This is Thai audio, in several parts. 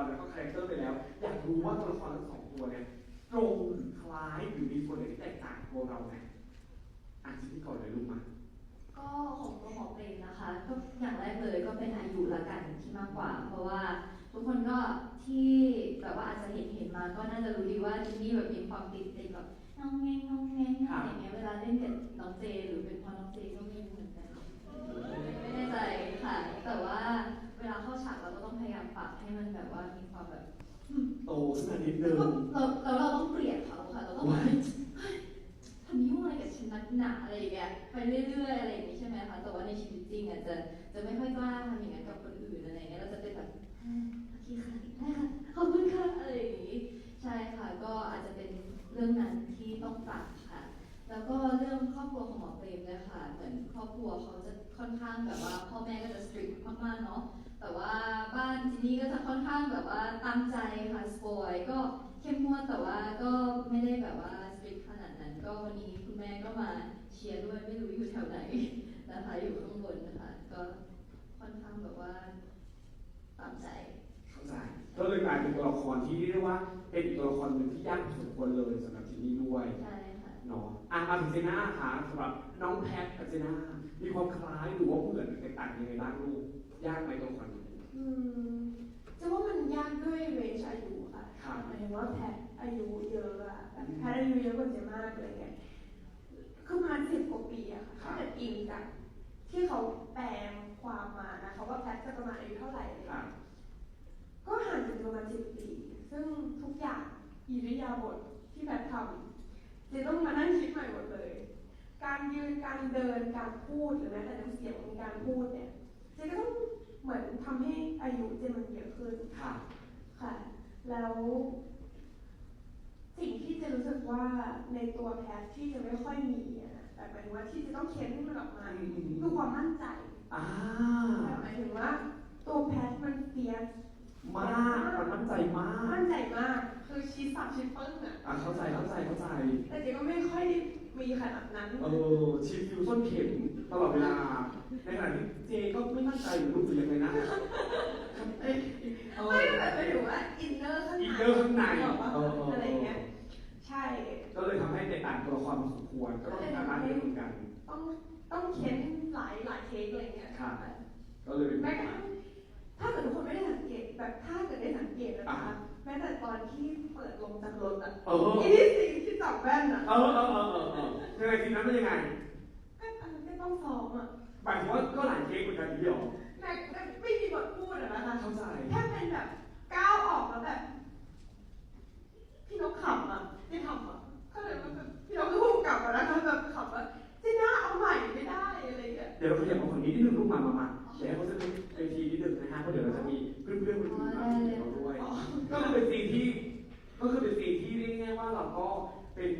รแล้วก็คาแรคเตอร์ไปแล้ว อยากรู้ว่าตัวละครทั้งสองตัวเนี่ยตรงหรือคล้ายหรือมีส่วนไหนที่แตกต่างตัวเราไหมอ่านที่ก่อนเลยลูกมาก็ของตัวของเปรมนะคะก็อย่างแรกเลยก็เป็นอายุละกันที่มากกว่า เพราะว่าทุกคนก็ที่แบบว่าอาจจะเห็นเห็นมาก็น่าจะรู้ดีว่าจินนี่แบบมีความติดติดแบบน้องแงงน้องแงงอะไรอย่างเงี้ยเวลาเล่นกับน้องเจหรือ โตขึ้นมานิดนึแล้วงก็เราเราเราต้องเกลียดเขาค่ะเราต้องแบบเฮ้ยทำยุ่งอะไรกับฉันนักหนาอะไรอย่างเงี้ยไปเรื่อยๆอะไรอย่างงี้ใช่ไหมคะแต่ว่าในชีวิตจริงอะจะจะไม่ค่อยกล้าทำอย่างนั้นกับคนอื่นอะไรอย่างเงี้ยเราจะเป็นแบบอ่าโอเคค่ะได้ค่ะขอบคุณค่ะอะไรอย่างงี้ใช่ค่ะก็อาจจะเป็นเรื่องนั้นที่ต้องปรับค่ะ แล้วก็เรื่องครอบครัวของหมอเปรมเลยค่ะเหมือนครอบครัวเขาจะค่อนข้างแบบว่าพ่อแม่ก็จะสตรีทมากๆเนาะแต่ว่าบ้า นจินนี่ก็จะค่อนข้างแบบว่าตั้งใจค่ะสปอยก็เข้มงวดแต่ว่าก็ไม่ได้แบบว่าสตรีทขนาดนั้น ก็วันนี้คุณแม่ก็มาเชียร์ด้วยไม่รู้อยู่แถวไหนนะคะอยู่ข้างบนนะคะก็ค่อนข้างแบบว่าตามใจเข้าใจก็เลยกลายเป็นตัวละครที่เรียกได้ว่าเป็นอีกตัวละครหนึ่งที่ยากพอสมควรเลยสำหรับจินนี่ด้วยใช่ค่ะเนาะอะมาถึงเจน่าค่ะสำหรับน้องแพทกับเจน่ามีความคล้ายหรือว่าเหมือนหรือแตกต่างยังไงบ้างลูกยากไหมตัวละครนี้ อืมจะว่ามันยากด้วยเรนจ์อายุค่ะครับหมายถึงว่าแพทอายุเยอะอะแบบแพทอายุเยอะกว่าเจมากเลยไงคือประมาณสิบกว่าปีอะค่ะถ้าเกิดอิงจากที่เขาแปลงความมานะคะว่าแพทจะประมาณอายุเท่าไหร่อะไรค่ะเงี้ยก็ห่างกันประมาณสิบปี ซึ่งทุกอย่างอิริยาบถที่แพททำจะต้องมานั่งคิดใหม่หมดเลย การยืนการเดินการพูดหรือแม้แต่น้ำเสียงของการพูดเนี่ยเจก็ต้อง เหมือนทำให้อายุเจมันเยอะขึ้นค่ะ ค่ะ แล้ว สิ่งที่จะรู้สึกว่าในตัวแพทที่จะไม่ค่อยมีอะนะแต่หมายถึงว่าที่จะต้องเค้นให้มันออกมาอืมอืมคือความมั่นใจอ่าแต่หมายถึงว่า ตัวแพทมันเฟียสมากมันมั่นใจมาก มั่นใจมาก คือชี้สับชี้ปึ้งอะอะเข้าใจเข้าใจเข้าใจ แต่เจก็ไม่ค่อยมีขนาดนั้น เออชีฟิวส้นเข็มตลอดเวลาในขณะที่เจก็ไม่มั่นใจหรือรู้สึกยังไงนะเอ้ยเออ ไม่แบบหมายถึงว่าอินเนอร์ข้างในอินเนอร์ข้างในแบบว่าเออเออ อะไรเงี้ย ใช่ ก็เลยทำให้แตกต่างตัวละครพอสมควรก็ต้องทำงานเยอะเหมือนกัน ต้องต้องเค้นหลายหลายเทคอะไรเงี้ยครับ ก็เลยเป็นแม้กระทั่งถ้าเกิดทุกคนไม่ได้สังเกตแบบถ้าเกิดได้สังเกตนะคะแม้แต่ตอนที่เปิดลงจากรถอะเออ อีที่สิ่งที่จับแว่นอะเออเออเออเออเออยังไงทีนั้นเป็นยังไง ก็อันนั้นก็ต้องซ้อมอะ หมายถึงว่าก็หลายเทคเหมือนกันทีเดียวแม้ไม่มีบทพูดอะนะคะเข้าใจแค่เป็นแบบก้าวออกแล้วแบบพี่นกขำอะที่ทำอะก็เลยมันแบบพี่นกก็พูดกลับมาแล้วก็แบบขำว่าจีน่าเอาใหม่ไม่ได้อะไรอย่างเงี้ยเดี๋ยวเราขยับมาฝั่งนี้นิดนึงลูกมามามาเดี๋ยวให้เขาจะเป็นเวทีนิดนึงนะฮะเพราะเดี๋ยวเราจะมีเพื่อนเพื่อนๆคนอื่นมาคุยกับเราด้วยก็คือเป็นซีนที่ก็คือเป็นซีนที่เรียกง่ายๆว่าเราก็เป็น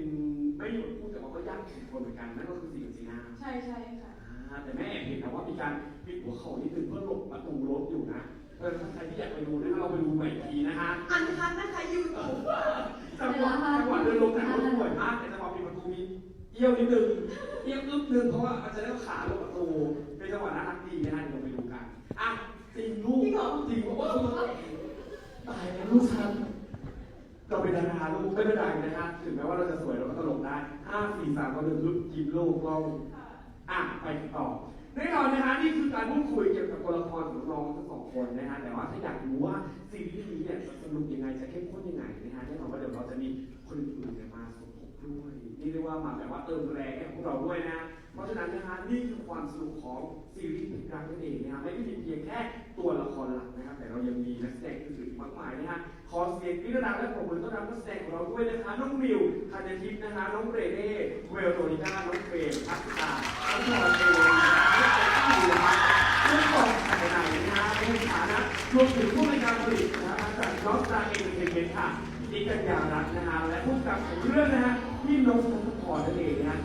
ไม่มีบทพูดแต่ว่าก็ยากพอสมควรเหมือนกันนั่นก็คือซีนกับซีน่าใช่ใช่ค่ะ อ่าแต่แม่แอบเห็นนะว่ามีการปิดหัวเข่านิดนึงเพื่อหลบประตูรถอยู่นะเออถ้าใครที่อยากไปดูนะเราไปดูใหม่อีกทีนะฮะอันคันนะคะยูทูบจังหวะจังหวะเดินลงจากรถสวยมากแต่จังหวะปิดประตูมีเอี้ยวนิดนึงเอี้ยวอึ๊บนึงเพราะว่าอาจจะได้เอาขาลงประตูเป็นจังหวะน่ารักดีนะฮะเดี๋ยวเราไปดูกันอะจริงลูกจริงเหรอจริงโอ้โหตายแล้วลูกฉันเราเป็นดาราลูกไม่เป็นไรนะฮะถึงแม้ว่าเราจะสวยเราก็ตลกได้ห้าสี่สามก็หนึ่งลูกยิ้มลูกเรา อะไปต่อแน่นอนนะฮะนี่คือการพูดคุยเกี่ยวกับตัวละครของน้องทั้งสองคนนะฮะแต่ว่าถ้าอยากรู้ว่าซีรีส์นี้เนี่ยจะสนุกยังไงจะเข้มข้นยังไงนะฮะแน่นอนว่าเดี๋ยวเราจะมีคนอื่นมาสมทบด้วยนี่เรียกว่ามาแบบว่าเติมแรงให้พวกเราด้วยนะเพราะฉะนั้นนะฮะนี่คือความสนุกของซีรีส์พิการนั่นเองนะฮะไม่ได้มีเพียงแค่ตัวละครหลักนะครับแต่ ดงอื่นๆมากมายนะฮะ ขอเสียงกรี๊ดดังและปรบมือต้อนรับนักแสดงของเราด้วยนะคะ น้องมิวธัญทิพย์นะฮะน้องเรเน่เวลโรนิก้า น้องเฟรมพัฒนาน้องพลอยเอวนะฮะที่อยู่นะคร่องของภายในนะฮะในฐานะรวมถึงผู้ในวยการผลิตนะฮะจากนอสตาเอ็นเตอร์เทนเมนต์ค่ะพี่กัญญารัตน์นะฮะ และผู้กำกับของเรื่องนะฮะพี่นกนัทพรนั่นเองนะฮะ